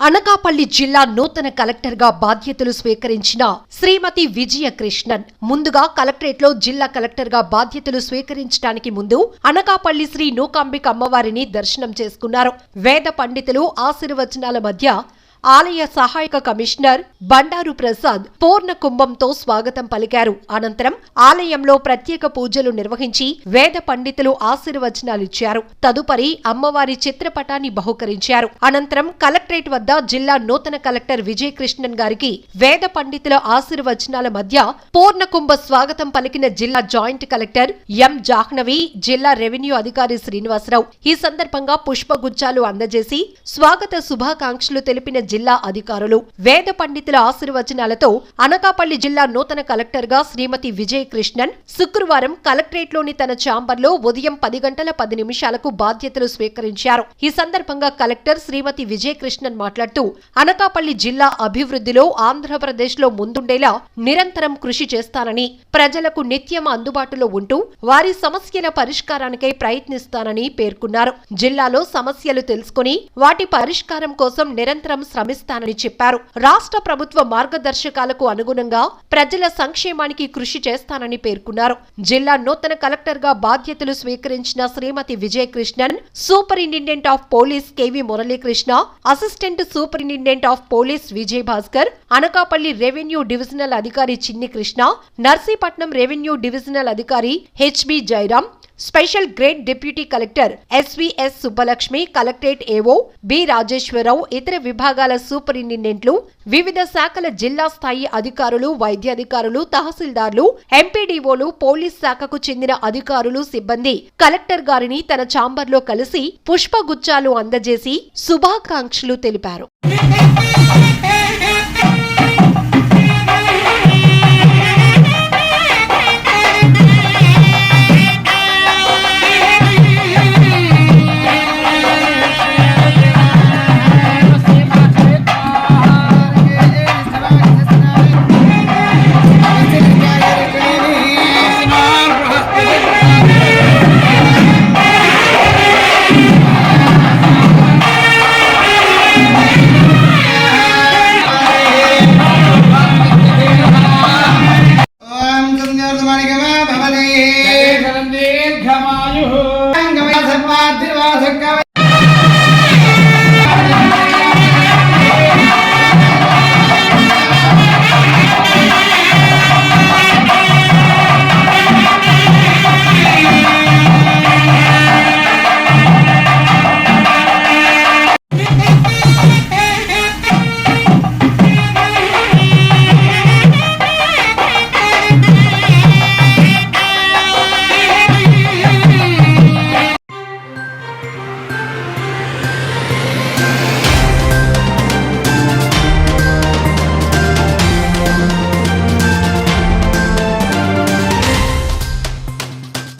అనకాపల్లి జిల్లా నూతన కలెక్టర్గా బాధ్యతలు స్వీకరించిన శ్రీమతి విజయ కృష్ణన్ ముందుగా కలెక్టరేట్లో జిల్లా కలెక్టర్గా బాధ్యతలు స్వీకరించడానికి ముందు అనకాపల్లి శ్రీ నూకాంబిక అమ్మవారిని దర్శనం చేసుకున్నారు. వేద పండితులు ఆశీర్వచనాల మధ్య ఆలయ సహాయక కమిషనర్ బండారు ప్రసాద్ పూర్ణ కుంభంతో స్వాగతం పలికారు. అనంతరం ఆలయంలో ప్రత్యేక పూజలు నిర్వహించి వేద పండితులు ఆశీర్వచనాలిచ్చారు తదుపరి అమ్మవారి చిత్రపటాన్ని బహుకరించారు. అనంతరం కలెక్టరేట్ వద్ద జిల్లా నూతన కలెక్టర్ విజయకృష్ణన్ గారికి వేద పండితుల ఆశీర్వచనాల మధ్య పూర్ణకుంభ స్వాగతం పలికిన జిల్లా జాయింట్ కలెక్టర్ ఎం జాహ్నవి జిల్లా రెవెన్యూ అధికారి శ్రీనివాసరావు ఈ సందర్భంగా పుష్పగుచ్చాలు అందజేసి స్వాగత శుభాకాంక్షలు తెలిపిన జిల్లా అధికారులు. వేద పండితుల ఆశీర్వచనాలతో అనకాపల్లి జిల్లా నూతన కలెక్టర్గా శ్రీమతి విజయ కృష్ణన్ శుక్రవారం కలెక్టరేట్లోని తన ఛాంబర్లో ఉదయం పది గంటల పది నిమిషాలకు బాధ్యతలు స్వీకరించారు. ఈ సందర్భంగా కలెక్టర్ శ్రీమతి విజయ కృష్ణన్ మాట్లాడుతూ అనకాపల్లి జిల్లా అభివృద్ధిలో ఆంధ్రప్రదేశ్లో ముందుండేలా నిరంతరం కృషి చేస్తానని ప్రజలకు నిత్యం అందుబాటులో ఉంటూ వారి సమస్యల పరిష్కారానికై ప్రయత్నిస్తానని పేర్కొన్నారు. జిల్లాలో సమస్యలు తెలుసుకుని వాటి పరిష్కారం కోసం నిరంతరం శ్రమిస్తానని చెప్పారు. రాష్ట్ర ప్రభుత్వ మార్గదర్శకాలకు అనుగుణంగా ప్రజల సంక్షేమానికి కృషి చేస్తానని పేర్కొన్నారు. జిల్లా నూతన కలెక్టర్గా బాధ్యతలు స్వీకరించిన Shrimati Vijayakrishnan superintendent of police KV Muralikrishna assistant superintendent of police Vijay Bhaskar Anakapalli revenue divisional అధికారి చిన్ని కృష్ణ నర్సీపట్నం రెవెన్యూ డివిజనల్ అధికారి HB Jayaram special grade deputy collector SVS Subbalakshmi collectorate AO B Rajeswararao ఇతర విభాగాల సూపరింటెండెంట్లు వివిధ శాఖల జిల్లా స్థాయి అధికారులు వైద్యాధికారులు తహసీల్దార్లు ఎంపీడీఓలు పోలీస్ శాఖకు చెందిన అధికారులు సిబ్బంది కలెక్టర్ గారిని తన ఛాంబర్లో కలిసి పుష్పగుచ్చాలు అందజేసి శుభాకాంక్షలు తెలిపారు. Martí va a sacar